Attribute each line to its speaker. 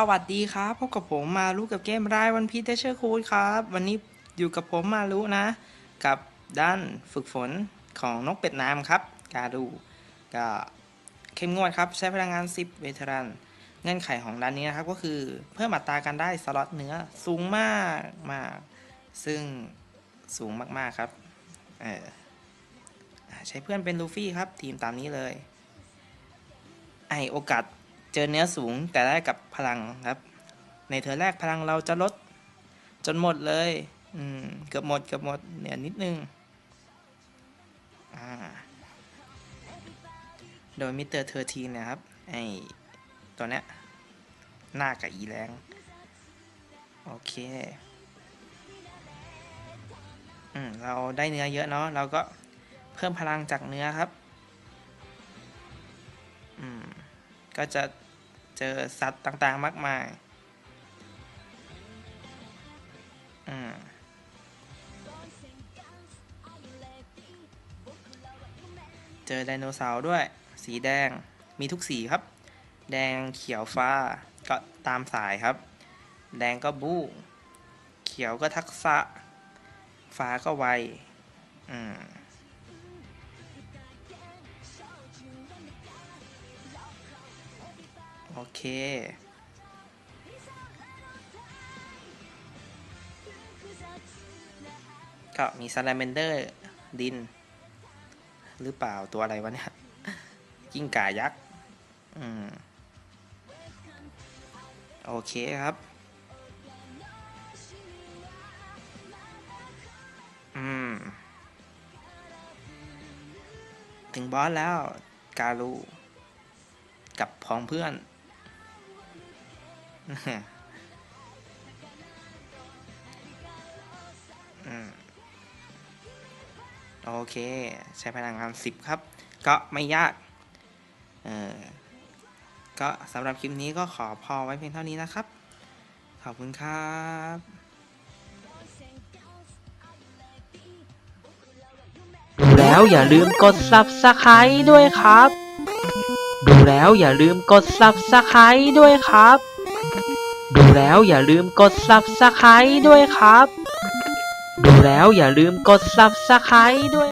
Speaker 1: สวัสดีครับพบกับผมมารู้กับเกมรายวันพีเทเชอร์คูดครับ วันนี้อยู่กับผมมารู้นะ กับด้านฝึกฝนของนกเป็ดน้ำครับ การูก็เข้มงวดครับ ใช้พลังงาน 10 เวทรัน เงื่อนไขของด้านนี้นะครับ ก็คือเพิ่มอัตราการได้สล็อตเนื้อสูงมากมาก ซึ่งสูงมากๆครับเออใช้เพื่อนเป็นลูฟี่ครับ ทีมตามนี้เลย ไอโอกาส เจอเนื้อสูงแต่ได้กับพลังครับ ในเธอแรกพลังเราจะลด จนหมดเลย อืมเกือบหมดเกือบหมดเนี่ยนิดนึงอ่าโดยมิสเตอร์เทอร์ทีนนะครับ ไอตัวเนี้ยหน้ากับอีแรงโอเค อืม เราได้เนื้อเยอะเนาะ เราก็เพิ่มพลังจากเนื้อครับ อืม ก็จะ เจอสัตว์ต่างๆมากมายอืมเจอไดโนเสาร์ด้วย สีแดงมีทุกสีครับ แดงเขียวฟ้าก็ตามสายครับ แดงก็บู้ เขียวก็ทักษะ ฟ้าก็ไวอืม โอเค ก็มีซาลาเมนเดอร์ดิน หรือเปล่าตัวอะไรวะเนี่ยกิ้งก่ายักษ์ อืม โอเคครับ อืม ถึงบอสแล้ว การูกับพ้องเพื่อน โอเค ใช้พลังงาน10ครับ ก็ไม่ยาก เออก็สำหรับคลิปนี้ก็ขอพอไว้เพียงเท่านี้นะครับ ขอบคุณครับ
Speaker 2: ดูแล้วอย่าลืมกด subscribe ด้วยครับ ดูแล้วอย่าลืมกด subscribe ด้วยครับ ดูแล้วอย่าลืมกด subscribe ด้วยครับ ดูแล้วอย่าลืมกด subscribe ด้วย